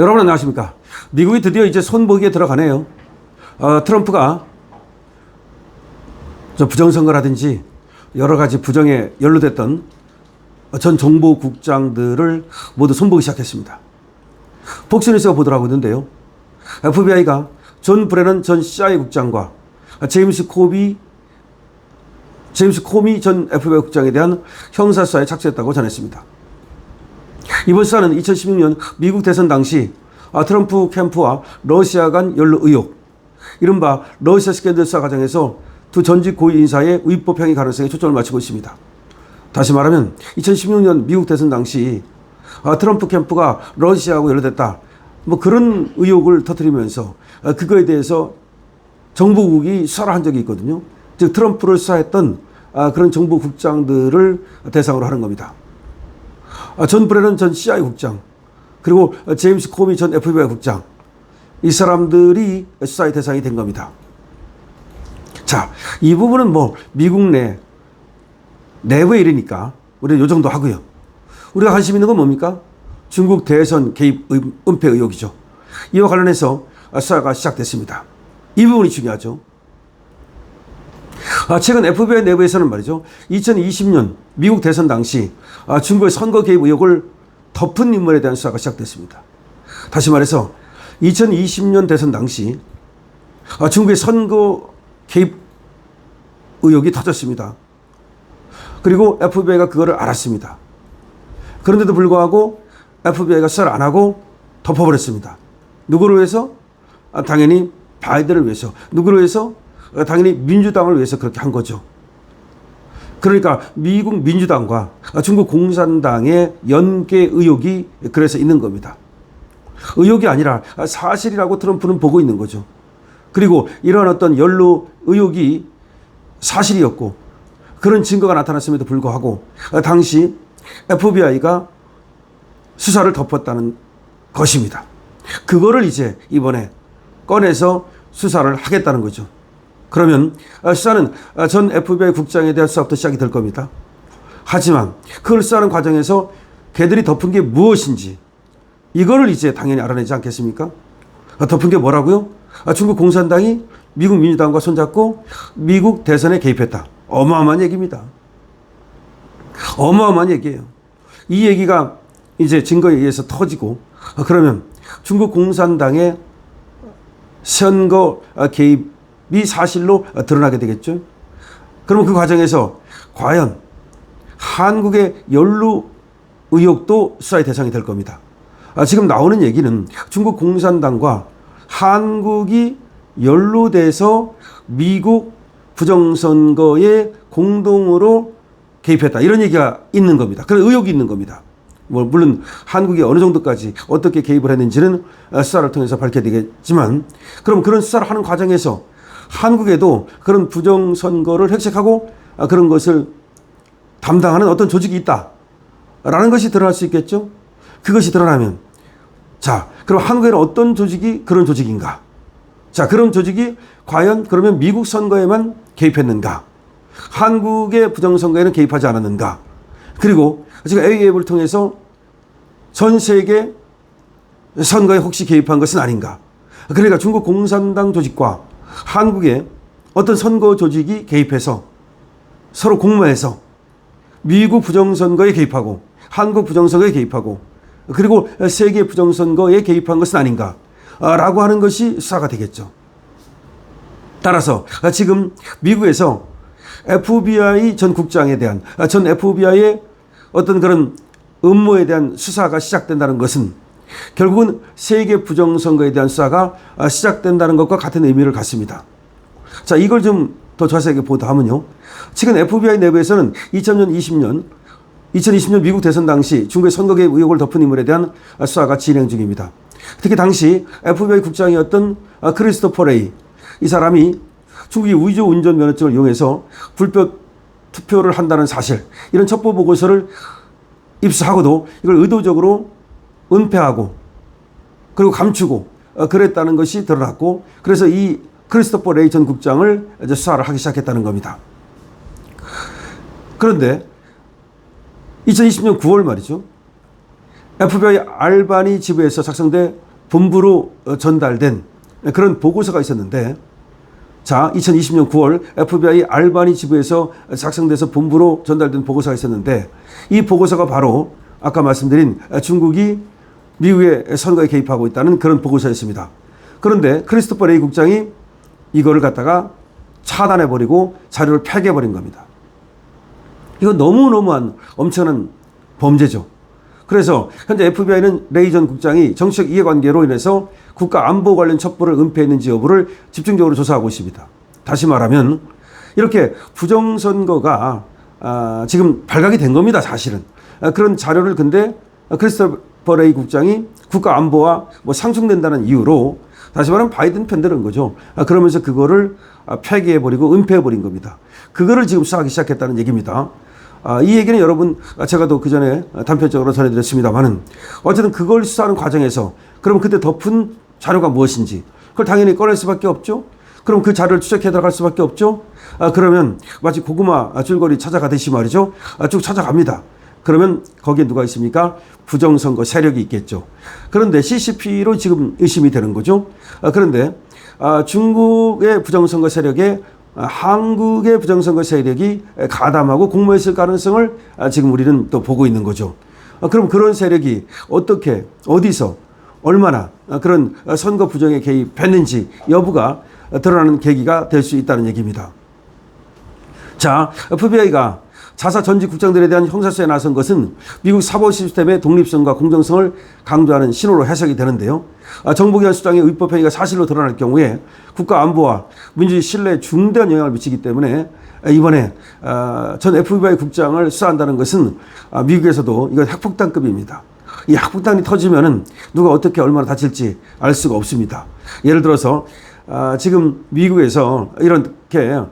여러분 안녕하십니까? 미국이 드디어 이제 손보기에 들어가네요. 어, 트럼프가 저 부정선거라든지 여러 가지 부정에 연루됐던 전 정보국장들을 모두 손보기 시작했습니다. 폭스뉴스가 보도하고 있는데요. FBI가 존 브레넌 전 CIA 국장과 제임스 코비 제임스 코미 전 FBI 국장에 대한 형사수사에 착수했다고 전했습니다. 이번 수사는 2016년 미국 대선 당시 아, 트럼프 캠프와 러시아 간 연루 의혹, 이른바 러시아 스캔들 수사 과정에서 두 전직 고위 인사의 위법 행위 가능성에 초점을 맞추고 있습니다. 다시 말하면 2016년 미국 대선 당시 아, 트럼프 캠프가 러시아하고 연루됐다. 뭐 그런 의혹을 터뜨리면서 아, 그거에 대해서 정보국이 수사를 한 적이 있거든요. 즉 트럼프를 수사했던 아, 그런 정보국장들을 대상으로 하는 겁니다. 아, 존 브레넌 전 CIA 국장, 그리고 제임스 코미 전 FBI 국장, 이 사람들이 수사의 대상이 된 겁니다. 자, 이 부분은 뭐 미국 내 내부의 일이니까 우리는 요 정도 하고요. 우리가 관심 있는 건 뭡니까? 중국 대선 개입 의- 은폐 의혹이죠. 이와 관련해서 수사가 시작됐습니다. 이 부분이 중요하죠. 아, 최근 FBI 내부에서는 말이죠. 2020년 미국 대선 당시 아, 중국의 선거 개입 의혹을 덮은 인물에 대한 수사가 시작됐습니다. 다시 말해서 2020년 대선 당시 아, 중국의 선거 개입 의혹이 터졌습니다. 그리고 FBI가 그거를 알았습니다. 그런데도 불구하고 FBI가 수사를 안 하고 덮어버렸습니다. 누구를 위해서? 아, 당연히 바이든을 위해서. 누구를 위해서? 아, 당연히 민주당을 위해서 그렇게 한 거죠. 그러니까 미국 민주당과 중국 공산당의 연계 의혹이 그래서 있는 겁니다. 의혹이 아니라 사실이라고 트럼프는 보고 있는 거죠. 그리고 이러한 어떤 연루 의혹이 사실이었고 그런 증거가 나타났음에도 불구하고 당시 FBI가 수사를 덮었다는 것입니다. 그거를 이제 이번에 꺼내서 수사를 하겠다는 거죠. 그러면 수사는 전 FBI 국장에 대한 수사부터 시작이 될 겁니다. 하지만 그걸 수사하는 과정에서 걔들이 덮은 게 무엇인지 이거를 이제 당연히 알아내지 않겠습니까? 덮은 게 뭐라고요? 중국 공산당이 미국 민주당과 손잡고 미국 대선에 개입했다. 어마어마한 얘기입니다. 어마어마한 얘기예요. 이 얘기가 이제 증거에 의해서 터지고 그러면 중국 공산당의 선거 개입 이 사실로 드러나게 되겠죠. 그러면 그 과정에서 과연 한국의 연루 의혹도 수사의 대상이 될 겁니다. 아, 지금 나오는 얘기는 중국 공산당과 한국이 연루돼서 미국 부정선거에 공동으로 개입했다. 이런 얘기가 있는 겁니다. 그런 의혹이 있는 겁니다. 뭐 물론 한국이 어느 정도까지 어떻게 개입을 했는지는 수사를 통해서 밝혀야 되겠지만 그럼 그런 수사를 하는 과정에서 한국에도 그런 부정선거를 획책하고 그런 것을 담당하는 어떤 조직이 있다라는 것이 드러날 수 있겠죠. 그것이 드러나면 자 그럼 한국에는 어떤 조직이 그런 조직인가? 자 그런 조직이 과연 그러면 미국 선거에만 개입했는가? 한국의 부정선거에는 개입하지 않았는가? 그리고 지금 AAF를 통해서 전 세계 선거에 혹시 개입한 것은 아닌가? 그러니까 중국 공산당 조직과 한국의 어떤 선거 조직이 개입해서 서로 공모해서 미국 부정선거에 개입하고 한국 부정선거에 개입하고 그리고 세계 부정선거에 개입한 것은 아닌가? 라고 하는 것이 수사가 되겠죠. 따라서 지금 미국에서 FBI 전 국장에 대한 전 FBI의 어떤 그런 음모에 대한 수사가 시작된다는 것은 결국은 세계 부정선거에 대한 수사가 시작된다는 것과 같은 의미를 갖습니다. 자, 이걸 좀 더 자세하게 보도하면요. 지금 FBI 내부에서는 2000년, 20년, 2020년 미국 대선 당시 중국의 선거 개입 의혹을 덮은 인물에 대한 수사가 진행 중입니다. 특히 당시 FBI 국장이었던 크리스토퍼 레이 이 사람이 중국이 위조 운전 면허증을 이용해서 불법 투표를 한다는 사실 이런 첩보 보고서를 입수하고도 이걸 의도적으로 은폐하고 그리고 감추고 어, 그랬다는 것이 드러났고 그래서 이 크리스토퍼 레이 전 국장을 이제 수사를 하기 시작했다는 겁니다. 그런데 2020년 9월 말이죠. FBI 알바니 지부에서 작성된 본부로 어, 전달된 그런 보고서가 있었는데 자, 2020년 9월 FBI 알바니 지부에서 작성돼서 본부로 전달된 보고서가 있었는데 이 보고서가 바로 아까 말씀드린 중국이 미국의 선거에 개입하고 있다는 그런 보고서였습니다. 그런데 크리스토퍼 레이 국장이 이거를 갖다가 차단해버리고 자료를 폐기해버린 겁니다. 이거 너무너무한 엄청난 범죄죠. 그래서 현재 FBI는 레이 전 국장이 정치적 이해관계로 인해서 국가 안보 관련 첩보를 은폐했는지 여부를 집중적으로 조사하고 있습니다. 다시 말하면 이렇게 부정선거가 아, 지금 발각이 된 겁니다. 사실은 아, 그런 자료를 근데 크리스토 퍼 레이 국장이 국가 안보와 뭐 상충된다는 이유로 다시 말하면 바이든 편들은 거죠. 아, 그러면서 그거를 아, 폐기해버리고 은폐해버린 겁니다. 그거를 지금 수사하기 시작했다는 얘기입니다. 아, 이 얘기는 여러분 아, 제가 또 그 전에 단편적으로 전해드렸습니다만은 어쨌든 그걸 수사하는 과정에서 그럼 그때 덮은 자료가 무엇인지 그걸 당연히 꺼낼 수밖에 없죠. 그럼 그 자료를 추적해 들어갈 수밖에 없죠. 아, 그러면 마치 고구마 줄거리 찾아가듯이 말이죠. 아, 쭉 찾아갑니다. 그러면 거기에 누가 있습니까? 부정선거 세력이 있겠죠. 그런데 CCP로 지금 의심이 되는 거죠. 아, 그런데 아, 중국의 부정선거 세력에 아, 한국의 부정선거 세력이 가담하고 공모했을 가능성을 아, 지금 우리는 또 보고 있는 거죠. 아, 그럼 그런 세력이 어떻게, 어디서, 얼마나 아, 그런 선거 부정에 개입했는지 여부가 드러나는 계기가 될 수 있다는 얘기입니다. 자, FBI가 자사 전직 국장들에 대한 형사수에 나선 것은 미국 사법 시스템의 독립성과 공정성을 강조하는 신호로 해석이 되는데요. 아, 정보기관 수장의 위법 행위가 사실로 드러날 경우에 국가 안보와 민주주의 신뢰에 중대한 영향을 미치기 때문에 이번에 아, 전 FBI 국장을 수사한다는 것은 아, 미국에서도 이건 핵폭탄급입니다. 이 핵폭탄이 터지면은 누가 어떻게 얼마나 다칠지 알 수가 없습니다. 예를 들어서 지금 미국에서 이렇게 아,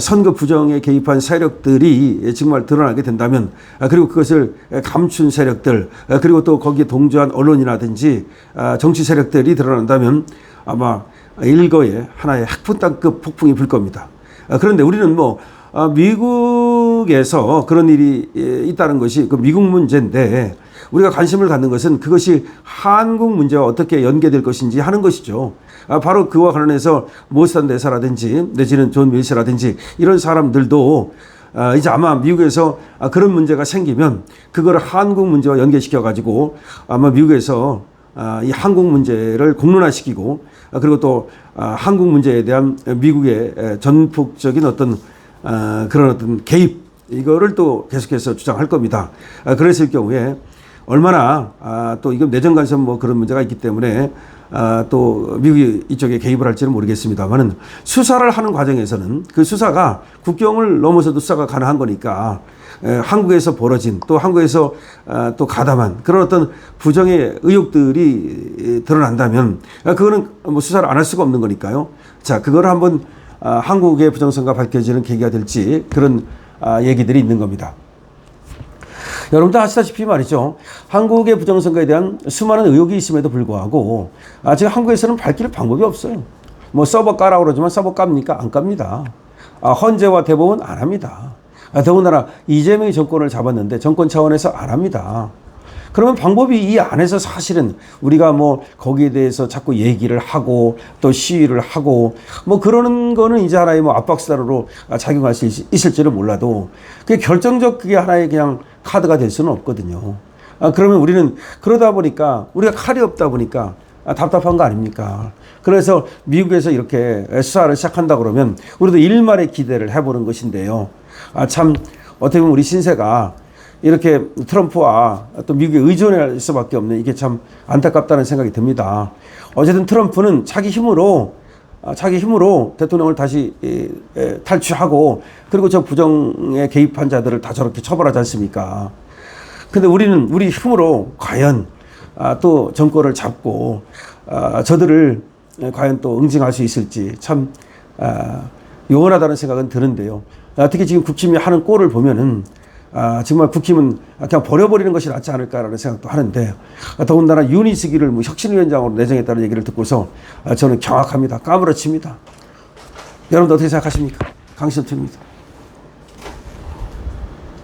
선거 부정에 개입한 세력들이 정말 드러나게 된다면 아, 그리고 그것을 감춘 세력들 아, 그리고 또 거기에 동조한 언론이라든지 정치 세력들이 드러난다면 아마 일거에 하나의 핵폭탄급 폭풍이 불 겁니다. 그런데 우리는 뭐 미국 에서 그런 일이 있다는 것이 그 미국 문제인데 우리가 관심을 갖는 것은 그것이 한국 문제와 어떻게 연계될 것인지 하는 것이죠. 아, 바로 그와 관련해서 모스탄 대사라든지 내지는 존 밀스라든지 이런 사람들도 아, 이제 아마 미국에서 아, 그런 문제가 생기면 그거를 한국 문제와 연계시켜 가지고 아마 미국에서 아, 이 한국 문제를 공론화시키고 아, 그리고 또 아, 한국 문제에 대한 미국의 전폭적인 어떤 아, 그런 어떤 개입 이거를 또 계속해서 주장할 겁니다. 아, 그랬을 경우에 얼마나 아, 또 이건 내정 간섭 뭐 그런 문제가 있기 때문에 아, 또 미국이 이쪽에 개입을 할지는 모르겠습니다만은 수사를 하는 과정에서는 그 수사가 국경을 넘어서도 수사가 가능한 거니까 에, 한국에서 벌어진 또 한국에서 아, 또 가담한 그런 어떤 부정의 의혹들이 드러난다면 아, 그거는 뭐 수사를 안 할 수가 없는 거니까요. 자, 그걸 한번 아, 한국의 부정선거 밝혀지는 계기가 될지 그런 아, 얘기들이 있는 겁니다. 여러분도 아시다시피 말이죠. 한국의 부정선거에 대한 수많은 의혹이 있음에도 불구하고 아직 한국에서는 밝힐 방법이 없어요. 뭐 서버 까라고 그러지만 서버 깝니까? 안 깝니다. 아, 헌재와 대법원 안 합니다. 아, 더군다나 이재명이 정권을 잡았는데 정권 차원에서 안 합니다. 그러면 방법이 이 안에서 사실은 우리가 뭐 거기에 대해서 자꾸 얘기를 하고 또 시위를 하고 뭐 그러는 거는 이제 하나의 뭐 압박사로 작용할 수 있을지는 몰라도 그게 결정적 그게 하나의 그냥 카드가 될 수는 없거든요. 아, 그러면 우리는 그러다 보니까 우리가 칼이 없다 보니까 아, 답답한 거 아닙니까? 그래서 미국에서 이렇게 수사를 시작한다 그러면 우리도 일말의 기대를 해보는 것인데요. 아, 참 어떻게 보면 우리 신세가 이렇게 트럼프와 또 미국에 의존할 수밖에 없는 이게 참 안타깝다는 생각이 듭니다. 어쨌든 트럼프는 자기 힘으로 아, 자기 힘으로 대통령을 다시 탈취하고 그리고 저 부정에 개입한 자들을 다 저렇게 처벌하지 않습니까? 근데 우리는 우리 힘으로 과연 아, 또 정권을 잡고 아, 저들을 과연 또 응징할 수 있을지 참 요원하다는 생각은 드는데요. 특히 지금 국힘이 하는 꼴을 보면은 아, 정말 국힘은 그냥 버려버리는 것이 낫지 않을까라는 생각도 하는데 더군다나 유니스기를 뭐 혁신위원장으로 내정했다는 얘기를 듣고서 아, 저는 경악합니다. 까무러칩니다. 여러분들 어떻게 생각하십니까? 강신투입니다.